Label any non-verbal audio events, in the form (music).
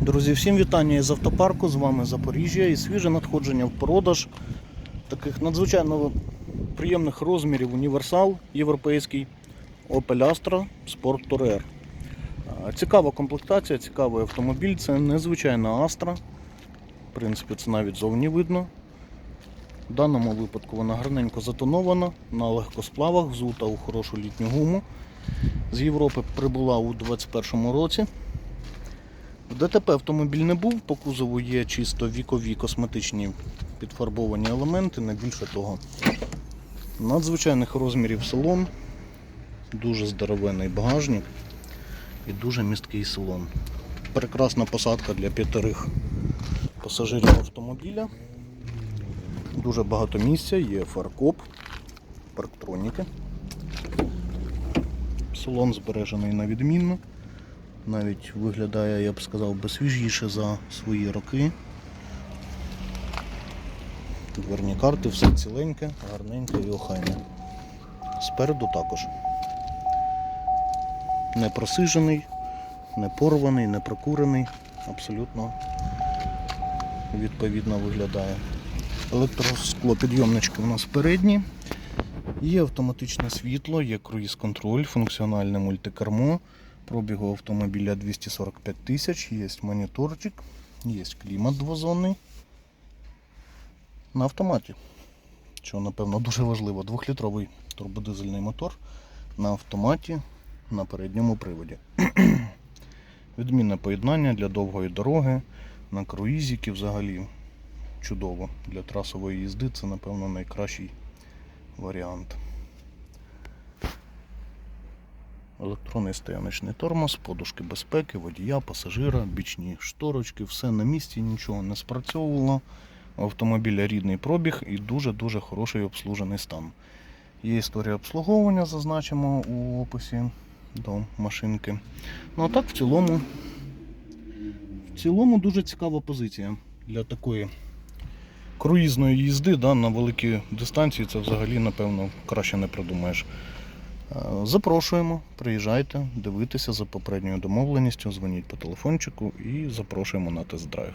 Друзі, всім вітання із автопарку. З вами Запоріжжя і свіже надходження в продаж таких надзвичайно приємних розмірів універсал європейський Opel Astra Sport Tourer. Цікава комплектація, цікавий автомобіль. Це незвичайна Astra. В принципі, це навіть зовні видно. В даному випадку вона гарненько затонована, на легкосплавах, взута у хорошу літню гуму. З Європи прибула у 2021 році. В ДТП автомобіль не був, по кузову є чисто вікові косметичні підфарбовані елементи, не більше того. Надзвичайних розмірів салон, дуже здоровенний багажник і дуже місткий салон. Прекрасна посадка для п'ятерих пасажирів автомобіля. Дуже багато місця, є фаркоп, парктроніки. Салон збережений на відмінно навіть виглядає, я б сказав, би за свої роки. Дверні карти, все ціленьке, гарненьке і охайне. Спереду також. Не просижений, не порваний, не прокурений, абсолютно відповідно виглядає. Електросклопідйомнички у нас передні. Є автоматичне світло, є круїз-контроль, функціональне мультикермо. Пробігу автомобіля 245 тисяч, є моніторчик, є клімат двозонний. На автоматі. Що, напевно, дуже важливо, двохлітровий турбодизельний мотор на автоматі на передньому приводі. (clears throat) Відмінне поєднання для довгої дороги, на круїзіки взагалі чудово. Для трасової їзди це, напевно, найкращий варіант. Електронний стояночний тормоз, подушки безпеки, водія, пасажира, бічні шторочки, все на місці, нічого не спрацьовувало. У автомобіля рідний пробіг і дуже-дуже хороший обслужений стан. Є історія обслуговування, зазначимо у описі до машинки. Ну а так в цілому, в цілому дуже цікава позиція для такої круїзної їзди да, на великі дистанції. Це взагалі, напевно, краще не придумаєш. Е, Запрошуємо, приїжджайте, дивитися за попередньою домовленістю, дзвоніть по телефончику і запрошуємо на тест-драйв.